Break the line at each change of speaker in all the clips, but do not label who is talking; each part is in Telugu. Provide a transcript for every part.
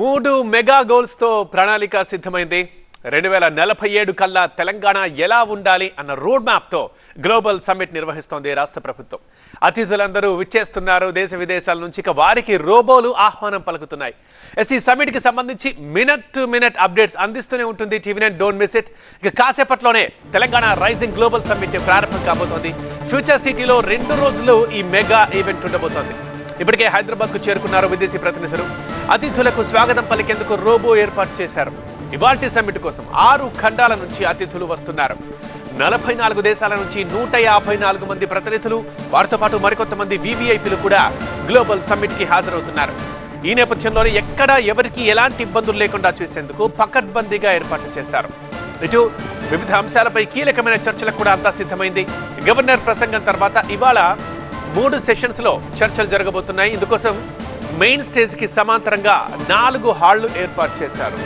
మూడు మెగా గోల్స్తో ప్రణాళిక సిద్ధమైంది. రెండు వేల నలభై ఏడు కల్లా తెలంగాణ ఎలా ఉండాలి అన్న రోడ్ మ్యాప్తో గ్లోబల్ సమ్మిట్ నిర్వహిస్తోంది రాష్ట్ర ప్రభుత్వం. అతిథులందరూ విచ్చేస్తున్నారు. దేశ విదేశాల నుంచి ఇక వారికి రోబోలు ఆహ్వానం పలుకుతున్నాయి. ఎస్ ఈ సమ్మిట్కి సంబంధించి మినిట్ టు మినిట్ అప్డేట్స్ అందిస్తూనే ఉంటుంది TV nine. Don't miss it ఇక కాసేపట్లోనే తెలంగాణ రైజింగ్ గ్లోబల్ సమ్మిట్ ప్రారంభం కాబోతోంది. ఫ్యూచర్ సిటీలో రెండు రోజులు ఈ మెగా ఈవెంట్ ఉండబోతోంది. ఇప్పటికే హైదరాబాద్కు చేరుకున్నారు విదేశీ ప్రతినిధులు. అతిథులకు స్వాగతం పలికేందుకు రోబో ఏర్పాటు చేశారు. ఇవాల్టి సమ్మిట్ కోసం ఆరు ఖండాల నుంచి అతిథులు వస్తున్నారు. నలభై నాలుగు దేశాల నుంచి నూట యాభై నాలుగు మంది ప్రతినిధులు వారితో పాటు మరికొంతమంది వివిఐపీలు కూడా గ్లోబల్ సమ్మిట్కి హాజరవుతున్నారు. ఈ నేపథ్యంలోనే ఎక్కడా ఎవరికి ఎలాంటి ఇబ్బందులు లేకుండా చూసేందుకు పకడ్బందీగా ఏర్పాట్లు చేశారు. ఇటు వివిధ అంశాలపై కీలకమైన చర్చలకు కూడా అంతా సిద్ధమైంది. గవర్నర్ ప్రసంగం తర్వాత ఇవాళ మూడు సెషన్స్లో చర్చలు జరగబోతున్నాయి. ఇందుకోసం మెయిన్ స్టేజ్కి సమాంతరంగా నాలుగు హాళ్ళు ఏర్పాటు చేశారు.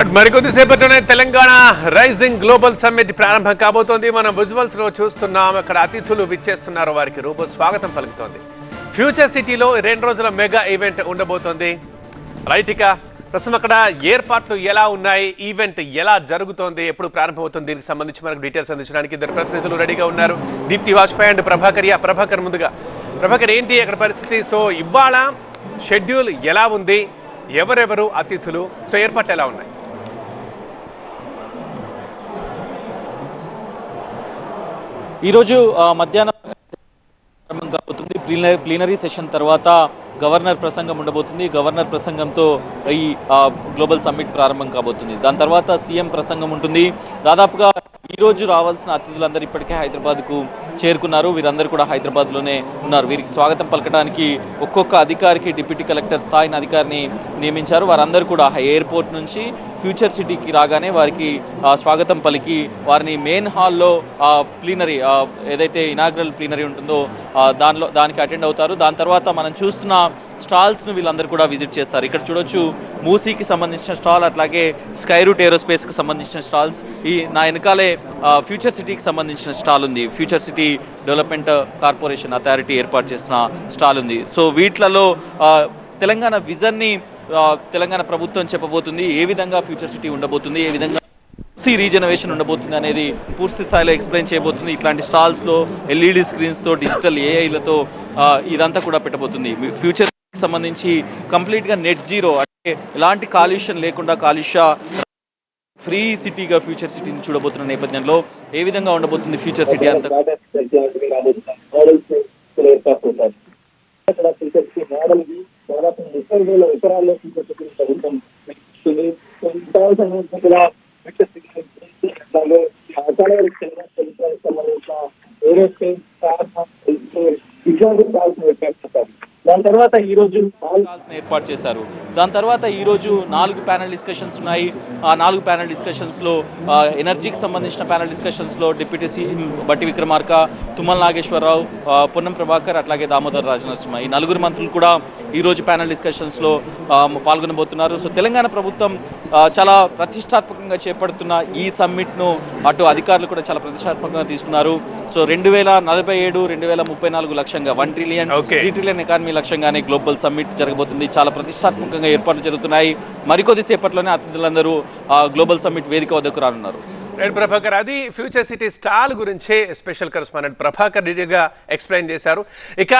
అటు మరికొద్ది సేపట్లోనే తెలంగాణ రైజింగ్ గ్లోబల్ సమ్మిట్ ప్రారంభం కాబోతోంది. మనం విజువల్స్లో చూస్తున్నాం. అక్కడ అతిథులు విచ్చేస్తున్నారు. వారికి రూబో స్వాగతం పలుకుతోంది. ఫ్యూచర్ సిటీలో రెండు రోజుల మెగా ఈవెంట్ ఉండబోతోంది. రైట్ ప్రస్తుతం అక్కడ ఏర్పాట్లు ఎలా ఉన్నాయి? ఈవెంట్ ఎలా జరుగుతోంది? ఎప్పుడు ప్రారంభమవుతుంది? దీనికి సంబంధించి మనకు డీటెయిల్స్ అందించడానికి ఇద్దరు ప్రతినిధులు రెడీగా ఉన్నారు. దీప్తి వాజ్పేయి అండ్ ప్రభాకర్ యా ప్రభాకర్ ముందుగా. ప్రభాకర్ ఏంటి అక్కడ పరిస్థితి? సో ఇవాళ షెడ్యూల్ ఎలా ఉంది? ఎవరెవరు అతిథులు? సో ఏర్పాట్లు ఎలా ఉన్నాయి?
ఈరోజు మధ్యాహ్నం ప్రారంభం కాబోతుంది. ప్లీనరీ ప్లీనరీ సెషన్ తర్వాత గవర్నర్ ప్రసంగం ఉండబోతుంది. గవర్నర్ ప్రసంగంతో ఈ గ్లోబల్ సమ్మిట్ ప్రారంభం కాబోతుంది. దాని తర్వాత సీఎం ప్రసంగం ఉంటుంది. దాదాపుగా ఈరోజు రావాల్సిన అతిథులందరూ ఇప్పటికే హైదరాబాద్కు చేరుకున్నారు. వీరందరూ కూడా హైదరాబాద్లోనే ఉన్నారు. వీరికి స్వాగతం పలకడానికి ఒక్కొక్క అధికారికి డిప్యూటీ కలెక్టర్ స్థాయిని అధికారిని నియమించారు. వారందరూ కూడా ఎయిర్పోర్ట్ నుంచి ఫ్యూచర్ సిటీకి రాగానే వారికి స్వాగతం పలికి వారిని మెయిన్ హాల్లో ప్లీనరీ ఏదైతే ఇనాగ్రల్ ప్లీనరీ ఉంటుందో దానిలో దానికి అటెండ్ అవుతారు. దాని తర్వాత మనం చూస్తున్న స్టాల్స్ను వీళ్ళందరూ కూడా విజిట్ చేస్తారు. ఇక్కడ చూడొచ్చు మూసీకి సంబంధించిన స్టాల్ అట్లాగే స్కై రూట్ ఏరోస్పేస్కి సంబంధించిన స్టాల్స్. ఈ నా వెనకాలే ఫ్యూచర్ సిటీకి సంబంధించిన స్టాల్ ఉంది. Future city development corporation authority ఏర్పాటు చేసిన స్టాల్ ఉంది. సో వీటిలలో తెలంగాణ విజన్ని తెలంగాణ ప్రభుత్వం చెప్పబోతుంది. ఏ విధంగా ఫ్యూచర్ సిటీ ఉండబోతుంది ఏ విధంగా సి రీజనరేషన్ ఉండబోతుంది అనేది పూర్తి స్థాయిలో ఎక్స్ప్లెయిన్ చేయబోతుంది. ఇట్లాంటి స్టాల్స్లో ఎల్ఈడి స్క్రీన్స్తో డిజిటల్ ఏఐలతో ఇదంతా కూడా పెట్టబోతుంది. ఫ్యూచర్ సంబంధించి కంప్లీట్గా నెట్ జీరో అంటే ఎలాంటి కాలుష్యం లేకుండా కాలుష్య ఫ్రీ సిటీగా ఫ్యూచర్ సిటీని చూడబోతున్న నేపథ్యంలో ఏ విధంగా ఉండబోతుంది ఫ్యూచర్ సిటీ అంత?
అక్కడ టీచర్స్ మోడల్కి దాదాపు ముప్పై వేల ఎకరాల్లో టీచర్స్ ప్రభుత్వం ఇస్తుంది కావాల్సిన కూడా అలాగే అకాడమిక్ సంబంధించిన ఏరోస్పేస్ ఇట్లాంటి కావాల్సిన ఏర్పాటు దాని తర్వాత ఈ రోజు
ఏర్పాటు చేశారు. దాని తర్వాత ఈ రోజు నాలుగు ప్యానల్ డిస్కషన్స్ ఉన్నాయి. ఆ నాలుగు ప్యానల్ డిస్కషన్స్లో ఎనర్జీకి సంబంధించిన panel డిస్కషన్స్లో deputy CM Bhatti Vikramarka Tummala Nageswararao Ponnam Prabhakar అట్లాగే దామోదర్ రాజనరసింహ ఈ నలుగురు మంత్రులు కూడా ఈ రోజు ప్యానల్ డిస్కషన్స్లో ఆ, పాల్గొనబోతున్నారు. సో తెలంగాణ ప్రభుత్వం చాలా ప్రతిష్టాత్మకంగా చేపడుతున్న ఈ సమ్మిట్ను అటు అధికారులు కూడా చాలా ప్రతిష్టాత్మకంగా తీసుకున్నారు. సో రెండు వేల నలభై ఏడు రెండు వేల ముప్పై నాలుగు లక్ష్యంగా one trillion. Three trillion economy లక్ష్యంగానే global summit జరగబోతుంది. చాలా ప్రతిష్టాత్మకంగా ఏర్పాట్లు జరుగుతున్నాయి. మరికొద్ది సేపట్లోనే అతిథులందరూ గ్లోబల్ సమ్మిట్ వేదిక వద్దకు రానున్నారు.
రైట్ ప్రభాకర్ అది ఫ్యూచర్ సిటీ స్టాల్ గురించే స్పెషల్ కరెస్పాండెంట్ ప్రభాకర్ డీటెయిల్గా ఎక్స్ప్లెయిన్ చేశారు. ఇక